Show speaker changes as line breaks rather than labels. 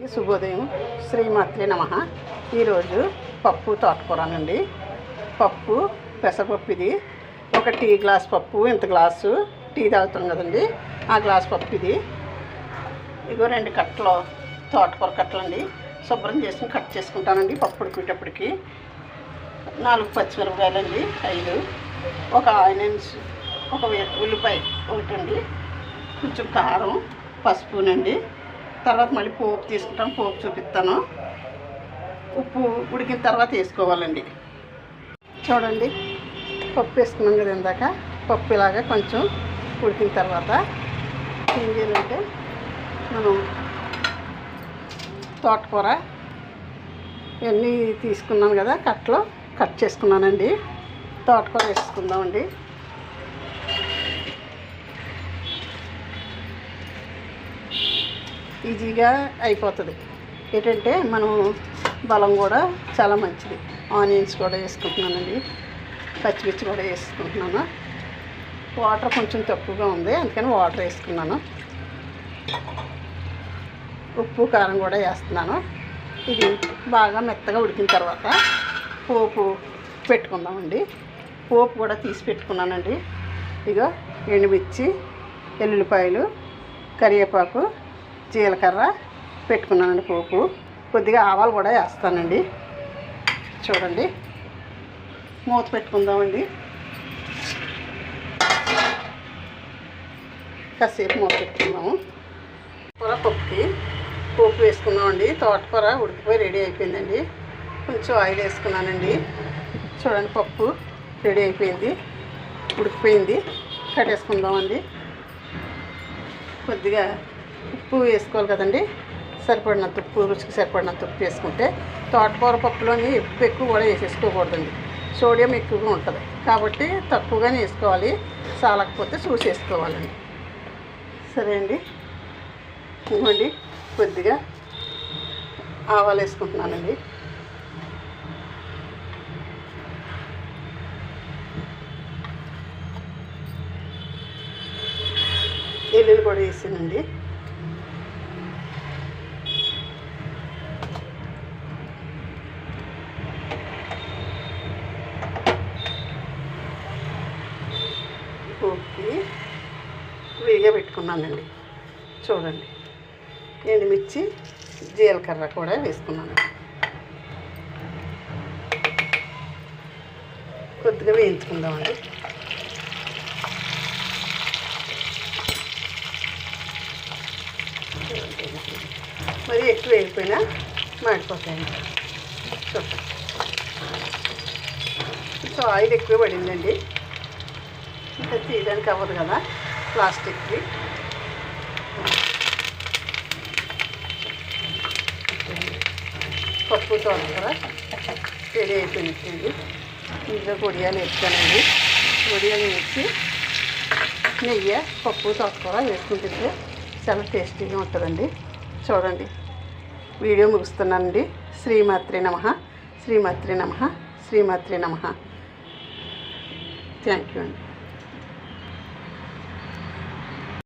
ఈ శుభోదయం. శ్రీమాత్రి నమ. ఈరోజు పప్పు తోటకూరనండి పప్పు పెసరపప్పు ఇది. ఒక టీ గ్లాస్ పప్పు ఇంత గ్లాసు టీ తాగుతాం కదండి. ఆ గ్లాస్ పప్పు ఇది. ఇగో రెండు కట్టలు తోటకూర కట్టలండి శుభ్రం చేసుకుని కట్ చేసుకుంటానండి పప్పు ఉడికేటప్పటికి. నాలుగు పచ్చిమిరపకాయలండి ఐదు. ఒక ఆనియన్స్ ఒక ఉల్లిపాయ ఒకటండి. కొంచెం కారం పసుపునండి తర్వాత మళ్ళీ పోపు తీసుకుంటాను పోపు చూపిస్తాను. ఉప్పు ఉడికిన తర్వాత వేసుకోవాలండి. చూడండి పప్పు వేసుకున్నాం కదా ఇందాక. పప్పు ఇలాగా కొంచెం ఉడికిన తర్వాత ఏం చేయాలంటే మనం తోటకూర ఇవన్నీ తీసుకున్నాను కదా కట్లో కట్ చేసుకున్నానండి. తోటకూర వేసుకుందామండి. ఈజీగా అయిపోతుంది. ఏంటంటే మనం బలం కూడా చాలా మంచిది. ఆనియన్స్ కూడా వేసుకుంటున్నానండి. పచ్చిమిర్చి కూడా వేసుకుంటున్నాను. వాటర్ కొంచెం తక్కువగా ఉంది. అందుకని వాటర్ వేసుకున్నాను. ఉప్పు కారం కూడా వేస్తున్నాను. ఇది బాగా మెత్తగా ఉడికిన తర్వాత పోపు పెట్టుకుందామండి. పోపు కూడా తీసి పెట్టుకున్నానండి. ఇగో ఎండుమిర్చి ఎల్లుల్లిపాయలు కరివేపాకు జీలకర్ర పెట్టుకున్నానండి పోపు. కొద్దిగా ఆవాలు కూడా వేస్తానండి. చూడండి. మూత పెట్టుకుందామండి. కాసేపు మూత పెట్టుకుందాము. కూర పప్పుకి పోపు వేసుకున్నామండి. తోటకూర ఉడికిపోయి రెడీ అయిపోయిందండి. కొంచెం ఆయిల్ వేసుకున్నానండి. చూడండి పప్పు రెడీ అయిపోయింది. ఉడికిపోయింది. కట్టేసుకుందామండి కొద్దిగా ఉప్పు వేసుకోవాలి కదండి. సరిపడినంత ఉప్పు రుచికి సరిపడినంత ఉప్పు వేసుకుంటే తోటకూర పప్పులోని ఉప్పు ఎక్కువ కూడా వేసేసుకోకూడదండి. సోడియం ఎక్కువగా ఉంటుంది. కాబట్టి తక్కువగానే వేసుకోవాలి. చాలకపోతే చూసి వేసుకోవాలండి. సరే అండి. ఇవ్వండి కొద్దిగా ఆవాలు వేసుకుంటున్నానండి. ఎల్లుల్లి కూడా వేసానండి. ఉప్పు వేగా పెట్టుకున్నానండి. చూడండి. ఎండుమిర్చి జీలకర్ర కూడా వేసుకున్నాను. కొద్దిగా వేయించుకుందామండి. మరి ఎక్కువ వేయకపోయినా మాడిపోతాయండి. చూడండి. సో ఆయిల్ ఎక్కువ పడిందండి. ఇంకా తీయడానికి అవ్వదు కదా? ప్లాస్టిక్వి పప్పు తోటకూర రెడీ అయిపోయింది ఇంట్లో పొడియాలు వేస్తానండి పొడియాలు వేసి నెయ్యి పప్పు తోటకూర వేసుకుంటుంటే చాలా టేస్టీగా ఉంటుందండి. చూడండి. వీడియో ముగిస్తున్నానండి. శ్రీమాత్రి నమ. శ్రీమాత్రి నమ. శ్రీమాత్రి నమ. థ్యాంక్ యూ అండి.